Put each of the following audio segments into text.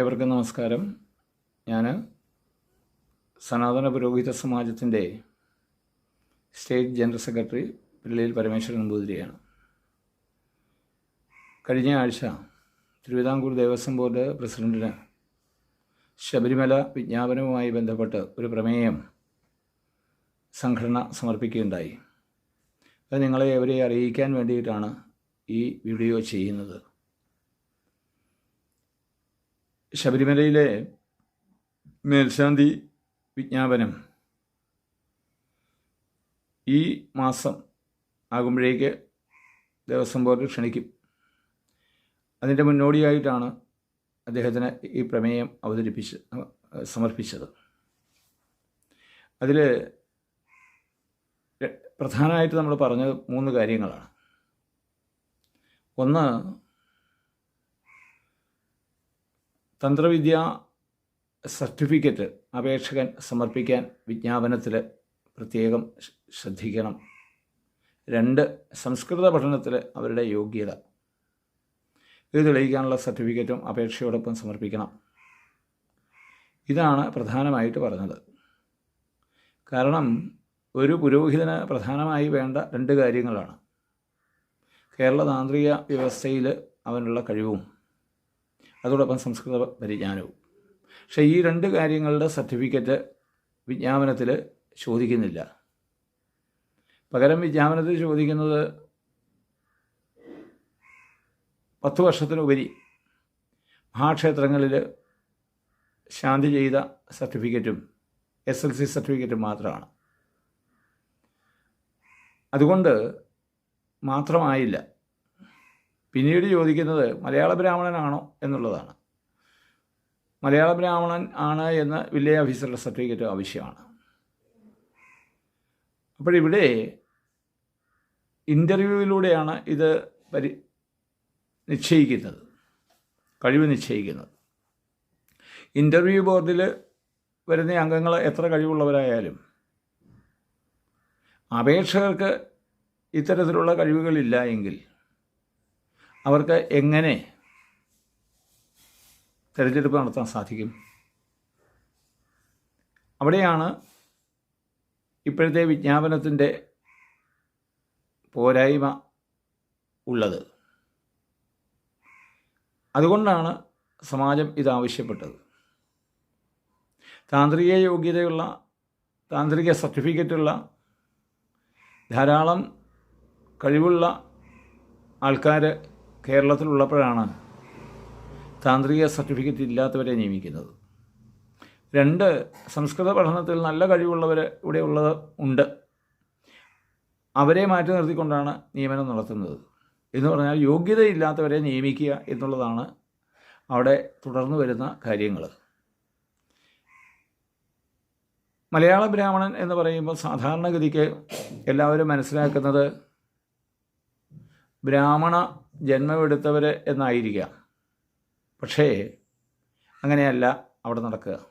ഏവർക്കും നമസ്കാരം. ഞാൻ സനാതന പുരോഹിത സമാജത്തിന്റെ state general secretary Pillayil Parameswaran നമ്പൂതിരിയാണ്. കഴിഞ്ഞ ആഴ്ച തിരുവിതാംകൂർ ദേവസ്വം ബോർഡ് പ്രസിഡന്റിന് ശബരിമല വിജ്ഞാപനവുമായി ബന്ധപ്പെട്ട് ഒരു പ്രമേയം സംഘടന സമർപ്പിക്കുകയുണ്ടായി. അത് നിങ്ങളെ അവരെ അറിയിക്കാൻ വേണ്ടിയിട്ടാണ് ഈ വീഡിയോ ചെയ്യുന്നത്. ശബരിമലയിലെ മേൽശാന്തി വിജ്ഞാപനം ഈ മാസം ആകുമ്പോഴേക്ക് ദേവസ്വം ബോർഡ് ക്ഷണിക്കും. അതിന്റെ മുന്നോടിയായിട്ടാണ് അദ്ദേഹത്തിന് ഈ പ്രമേയം അവതരിപ്പിച്ച് സമർപ്പിച്ചത്. അതിൽ പ്രധാനമായിട്ട് നമ്മൾ പറഞ്ഞത് മൂന്ന് കാര്യങ്ങളാണ്. ഒന്ന് തന്ത്രവിദ്യ സർട്ടിഫിക്കറ്റ് അപേക്ഷകൻ സമർപ്പിക്കാൻ വിജ്ഞാപനത്തിൽ പ്രത്യേകം ശ്രദ്ധിക്കണം. രണ്ട് സംസ്കൃത പഠനത്തിൽ അവരുടെ യോഗ്യത. ഇത് തെളിയിക്കാനുള്ള സർട്ടിഫിക്കറ്റും അപേക്ഷയോടൊപ്പം സമർപ്പിക്കണം. ഇതാണ് പ്രധാനമായിട്ട് പറഞ്ഞത്. കാരണം ഒരു പുരോഹിതന് പ്രധാനമായി വേണ്ട രണ്ട് കാര്യങ്ങളാണ്. കേരള താന്ത്രിക വ്യവസ്ഥയിൽ അവനുള്ള കഴിവും. അതോടൊപ്പം സംസ്കൃത പരിജ്ഞാനവും. പക്ഷേ ഈ രണ്ട് കാര്യങ്ങളുടെ സർട്ടിഫിക്കറ്റ് വിജ്ഞാപനത്തിൽ ചോദിക്കുന്നില്ല. പകരം വിജ്ഞാപനത്തിൽ ചോദിക്കുന്നത് പത്ത് വർഷത്തിനുപരി മഹാക്ഷേത്രങ്ങളിൽ ശാന്തി ചെയ്ത സർട്ടിഫിക്കറ്റും എസ് എൽ സി സർട്ടിഫിക്കറ്റും മാത്രമാണ്. അതുകൊണ്ട് മാത്രമായില്ല. പിന്നീട് ചോദിക്കുന്നത് മലയാള ബ്രാഹ്മണനാണോ എന്നുള്ളതാണ്. മലയാള ബ്രാഹ്മണൻ ആണ് എന്ന് വില്ലേജ് ഓഫീസറുടെ സർട്ടിഫിക്കറ്റ് ആവശ്യമാണ്. അപ്പോഴിവിടെ ഇന്റർവ്യൂവിലൂടെയാണ് ഇത് പരി നിശ്ചയിക്കുന്നത് കഴിവ് നിശ്ചയിക്കുന്നത്. ഇന്റർവ്യൂ ബോർഡിൽ വരുന്ന അംഗങ്ങൾ എത്ര കഴിവുള്ളവരായാലും അപേക്ഷകർക്ക് ഇത്തരത്തിലുള്ള കഴിവുകളില്ല എങ്കിൽ അവർക്ക് എങ്ങനെ തിരഞ്ഞെടുപ്പ് നടത്താൻ സാധിക്കും? അവിടെയാണ് ഇപ്പോഴത്തെ വിജ്ഞാപനത്തിന്റെ പോരായ്മ ഉള്ളത്. അതുകൊണ്ടാണ് സമാജം ഇതാവശ്യപ്പെട്ടത് താന്ത്രിക യോഗ്യതയുള്ള താന്ത്രിക സർട്ടിഫിക്കറ്റുള്ള ധാരാളം കഴിവുള്ള ആൾക്കാർ കേരളത്തിലുള്ളപ്പോഴാണ് താന്ത്രിക സർട്ടിഫിക്കറ്റ് ഇല്ലാത്തവരെ നിയമിക്കുന്നത്. രണ്ട് സംസ്കൃത പഠനത്തിൽ നല്ല കഴിവുള്ളവർ ഇവിടെ ഉള്ളത് ഉണ്ട്. അവരെ മാറ്റി നിർത്തിക്കൊണ്ടാണ് നിയമനം നടത്തുന്നത്. എന്ന് പറഞ്ഞാൽ യോഗ്യതയില്ലാത്തവരെ നിയമിക്കുക എന്നുള്ളതാണ് അവിടെ തുടർന്നു വരുന്ന കാര്യങ്ങൾ മലയാള ബ്രാഹ്മണൻ എന്ന് പറയുമ്പോൾ സാധാരണഗതിക്ക് എല്ലാവരും മനസ്സിലാക്കുന്നത് ബ്രാഹ്മണ ജന്മമെടുത്തവർ എന്നായിരിക്കാം പക്ഷേ അങ്ങനെയല്ല അവിടെ നടക്കുക.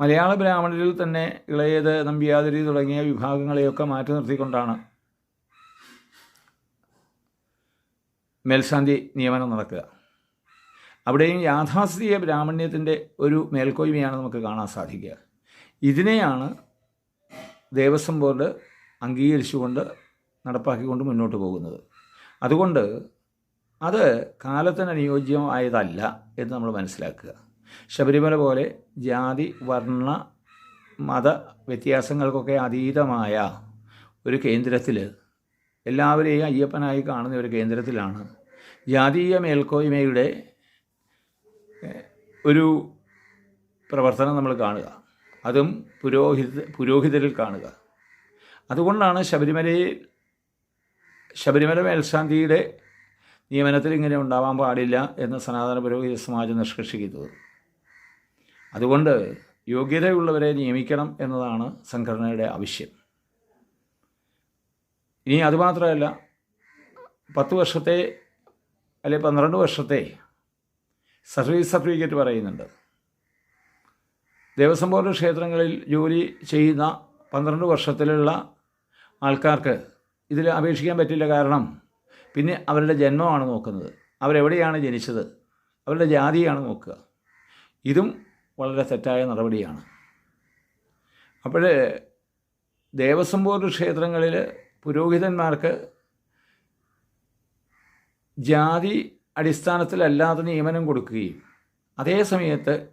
മലയാള ബ്രാഹ്മണരിൽ തന്നെ ഇളയത് നമ്പ്യാതിരി തുടങ്ങിയ വിഭാഗങ്ങളെയൊക്കെ മാറ്റി നിർത്തിക്കൊണ്ടാണ് മേൽശാന്തി നിയമനം നടക്കുക. അവിടെയും യാഥാസ്ഥിതിക ബ്രാഹ്മണ്യത്തിന്റെ ഒരു മേൽക്കോയ്മയാണ് നമുക്ക് കാണാൻ സാധിക്കുക. ഇതിനെയാണ് ദേവസ്വം ബോർഡ് അംഗീകരിച്ചുകൊണ്ട് നടപ്പാക്കിക്കൊണ്ട് മുന്നോട്ട് പോകുന്നത്. അതുകൊണ്ട് അത് കാലത്തിന് അനുയോജ്യമായതല്ല എന്ന് നമ്മൾ മനസ്സിലാക്കുക. ശബരിമല പോലെ ജാതി വർണ മത വ്യത്യാസങ്ങൾക്കൊക്കെ അതീതമായ ഒരു കേന്ദ്രത്തിൽ എല്ലാവരെയും അയ്യപ്പനായി കാണുന്ന ഒരു കേന്ദ്രത്തിലാണ് ജാതീയ മേൽക്കോയ്മയുടെ ഒരു പ്രവർത്തനം നമ്മൾ കാണുക. അതും പുരോഹിത പുരോഹിതരിൽ കാണുക. അതുകൊണ്ടാണ് ശബരിമലയിൽ ശബരിമല മേൽശാന്തിയുടെ നിയമനത്തിൽ ഇങ്ങനെ ഉണ്ടാവാൻ പാടില്ല എന്ന് സനാതന പുരോഹിത സമാജം നിഷ്കർഷിക്കുന്നത്. അതുകൊണ്ട് യോഗ്യതയുള്ളവരെ നിയമിക്കണം എന്നതാണ് സംഘടനയുടെ ആവശ്യം. ഇനി അതുമാത്രമല്ല പത്ത് വർഷത്തെ അല്ലെ പന്ത്രണ്ട് വർഷത്തെ സർവീസ് സർട്ടിഫിക്കറ്റ് പറയുന്നുണ്ട്. ദേവസ്വം ബോർഡ് ക്ഷേത്രങ്ങളിൽ ജോലി ചെയ്യുന്ന പന്ത്രണ്ട് വർഷത്തിലുള്ള ആൾക്കാർക്ക് ഇതിൽ അപേക്ഷിക്കാൻ പറ്റില്ല കാരണം പിന്നെ അവരുടെ ജന്മമാണ് നോക്കുന്നത്. അവരെവിടെയാണ് ജനിച്ചത്? അവരുടെ ജാതിയാണ് നോക്കുക. ഇതും വളരെ തെറ്റായ നടപടിയാണ്. അപ്പോൾ ദേവസ്വം ബോർഡ് ക്ഷേത്രങ്ങളിൽ പുരോഹിതന്മാർക്ക് ജാതി അടിസ്ഥാനത്തിലല്ലാതെ നിയമനം കൊടുക്കുകയും അതേ സമയത്ത്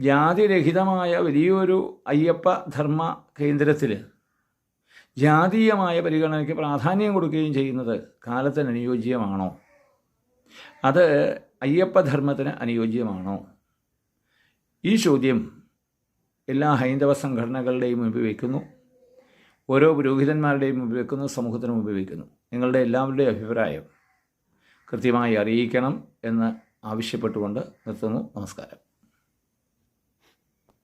ജാതിരഹിതമായ വലിയൊരു അയ്യപ്പ ധർമ്മ കേന്ദ്രത്തിൽ ജാതീയമായ പരിഗണനയ്ക്ക് പ്രാധാന്യം കൊടുക്കുകയും ചെയ്യുന്നത് കാലത്തിന് അനുയോജ്യമാണോ? അത് അയ്യപ്പധർമ്മത്തിന് അനുയോജ്യമാണോ? ഈ ചോദ്യം എല്ലാ ഹൈന്ദവ സംഘടനകളുടെയും മുമ്പിൽ വയ്ക്കുന്നു ഓരോ പുരോഹിതന്മാരുടെയും മുമ്പിൽ വയ്ക്കുന്നു സമൂഹത്തിന് മുമ്പിൽ വയ്ക്കുന്നു നിങ്ങളുടെ എല്ലാവരുടെയും അഭിപ്രായം കൃത്യമായി അറിയിക്കണം എന്ന് ആവശ്യപ്പെട്ടുകൊണ്ട് നിർത്തുന്നു. നമസ്കാരം.